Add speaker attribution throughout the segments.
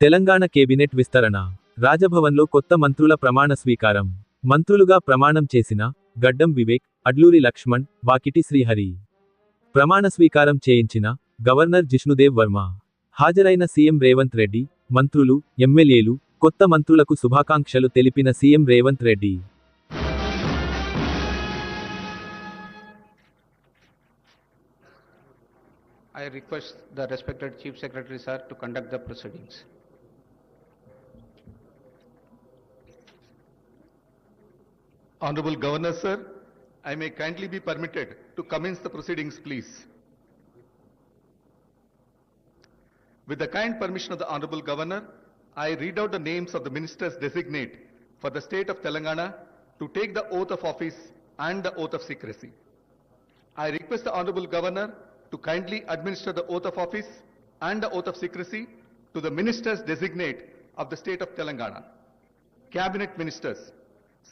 Speaker 1: Telangana cabinet విస్తరణ రాజభవన్లో కొత్త మంత్రుల ప్రమాణ స్వీకారం మంత్రులుగా ప్రమాణం చేసిన గడ్డం వివేక్ అడ్లూరి లక్ష్మణ్ వాకిటి శ్రీహరి ప్రమాణ స్వీకారం చేయించిన గవర్నర్ జిష్ణుదేవ్ వర్మ హాజరైన సీఎం రేవంత్ రెడ్డి మంత్రులు ఎమ్మెల్యేలు కొత్త మంత్రులకు శుభాకాంక్షలు తెలిపిన CM Revanth Reddy
Speaker 2: I request the respected Chief Secretary, sir, to conduct the proceedings.
Speaker 3: Honorable Governor, sir, I may kindly be permitted to commence the proceedings, please. With the kind permission of the Honorable Governor, I read out the names of the ministers designate for the state of Telangana to take the oath of office and the oath of secrecy. I request the Honorable Governor to kindly administer the oath of office and the oath of secrecy to the ministers designate of the state of Telangana. Cabinet Ministers,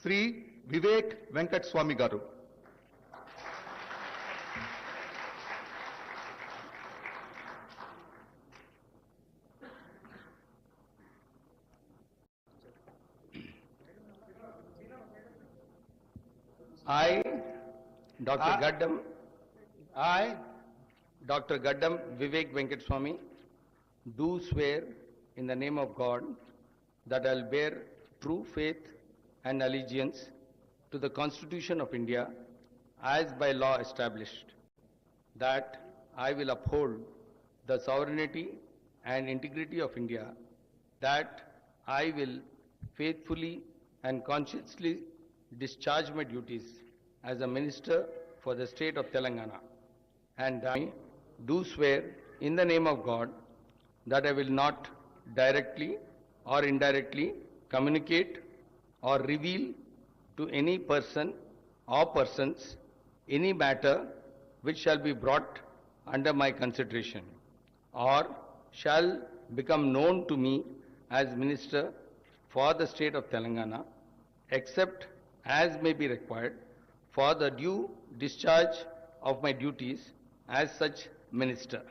Speaker 3: Sri Vivek Venkat Swami Garu.
Speaker 2: I, Dr.
Speaker 4: I-
Speaker 2: Gaddam,
Speaker 4: I,
Speaker 2: Dr. Gaddam Vivek Venkateswamy, do swear in the name of God that I will bear true faith and allegiance to the Constitution of India as by law established, that I will uphold the sovereignty and integrity of India, that I will faithfully and conscientiously discharge my duties as a minister for the state of Telangana. And I do swear in the name of God that I will not directly or indirectly communicate or reveal to any person or persons any matter which shall be brought under my consideration or shall become known to me as minister for the state of Telangana except as may be required for the due discharge of my duties as such minister.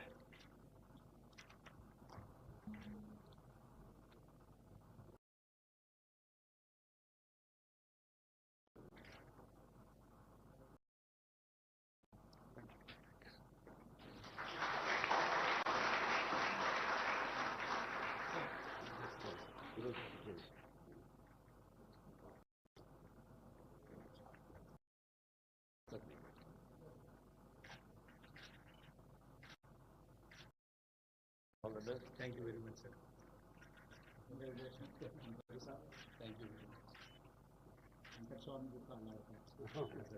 Speaker 4: Thank you very much, sir. Thank you very much. Part. Yes, sir.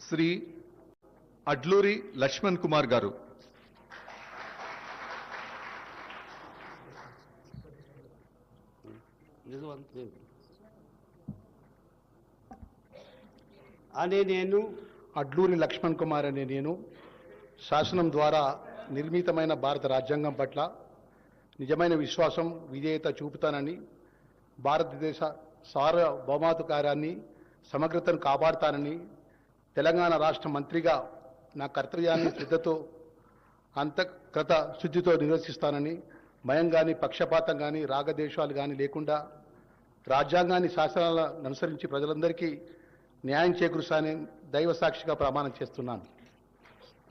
Speaker 3: Shri Adluri Laxman Kumar గారు
Speaker 4: అనే నేను
Speaker 5: అడ్లూరి లక్ష్మణ్ కుమార్ అనే నేను శాసనం ద్వారా నిర్మితమైన భారత రాజ్యాంగం పట్ల నిజమైన విశ్వాసం విధేయత చూపుతానని భారతదేశ సార్వభౌమాధికారాన్ని సమగ్రతను కాపాడుతానని తెలంగాణ రాష్ట్ర మంత్రిగా నా కర్తవ్యాన్ని శ్రద్ధతో అంతకృత శుద్ధితో నిర్వసిస్తానని భయం కానీ పక్షపాతం కానీ రాగదేశాలు కానీ లేకుండా రాజ్యాంగాన్ని శాసనాలను అనుసరించి ప్రజలందరికీ న్యాయం చేకూరుస్తానని దైవ సాక్షిగా ప్రమాణం చేస్తున్నాను.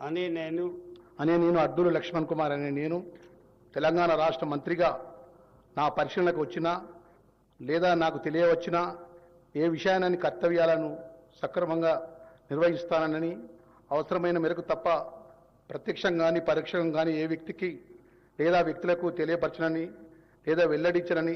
Speaker 4: అని నేను
Speaker 5: అనే నేను అడ్డూరు లక్ష్మణ్ కుమార్ అనే నేను తెలంగాణ రాష్ట్ర మంత్రిగా నా పరిశీలనకు వచ్చినా లేదా నాకు తెలియవచ్చినా ఏ విషయాన్ని కర్తవ్యాలను సక్రమంగా నిర్వహిస్తానని అవసరమైన మేరకు తప్ప ప్రత్యక్షం కానీ పరోక్షం కానీ ఏ వ్యక్తికి లేదా వ్యక్తులకు తెలియపరచనని లేదా వెల్లడించనని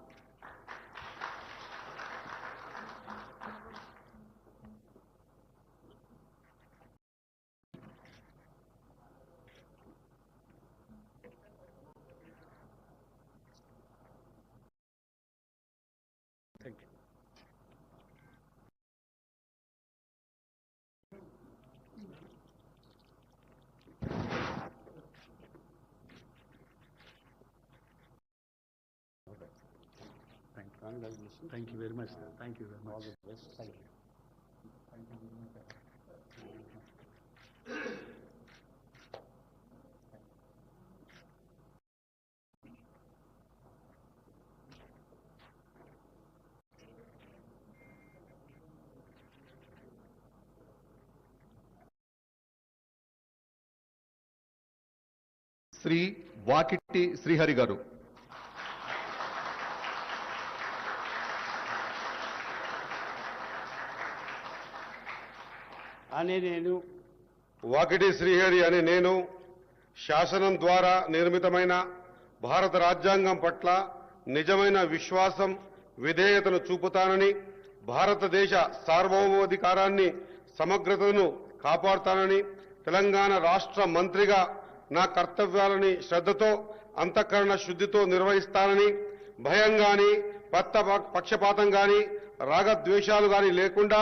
Speaker 4: Congratulations.
Speaker 5: Thank you very much sir thank you very
Speaker 4: All
Speaker 5: much
Speaker 4: the best. Thank you.
Speaker 3: Shri Vakiti Srihari గారు
Speaker 4: అనే నేను
Speaker 6: వాకిటి శ్రీహరి అనే నేను శాసనం ద్వారా నిర్మితమైన భారత రాజ్యాంగం పట్ల నిజమైన విశ్వాసం విధేయతను చూపుతానని భారతదేశ సార్వభౌమాధికారాన్ని సమగ్రతను కాపాడుతానని తెలంగాణ రాష్ట్ర మంత్రిగా నా కర్తవ్యాలని శ్రద్ధతో అంతఃకరణ శుద్ధితో నిర్వహిస్తానని భయం గాని పత్త పక్షపాతం గాని రాగద్వేషాలు గాని లేకుండా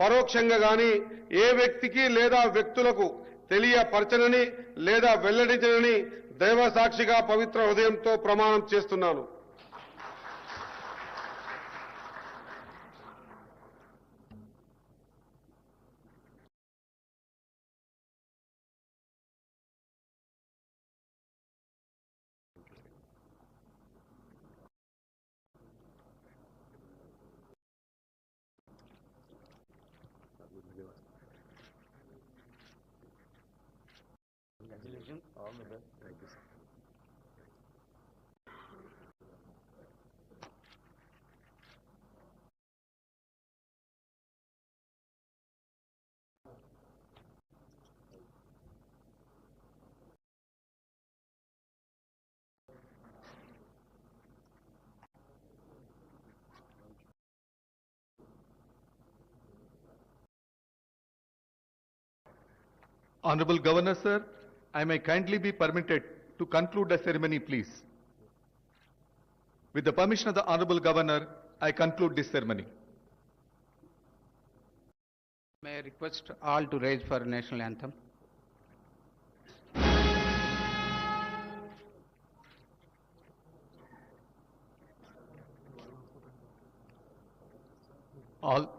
Speaker 6: పరోక్షంగా గాని ఏ వ్యక్తికి లేదా వ్యక్తులకు తెలియపరచనని లేదా వెల్లడించనని దైవ సాక్షిగా పవిత్ర హృదయంతో ప్రమాణం చేస్తున్నాను.
Speaker 4: Congratulations. All the best. Thank you, sir.
Speaker 3: Honorable Governor, sir, I may kindly be permitted to conclude the ceremony, please. With the permission of the Honorable Governor, I conclude this ceremony.
Speaker 2: May I request all to raise for a national anthem?
Speaker 3: All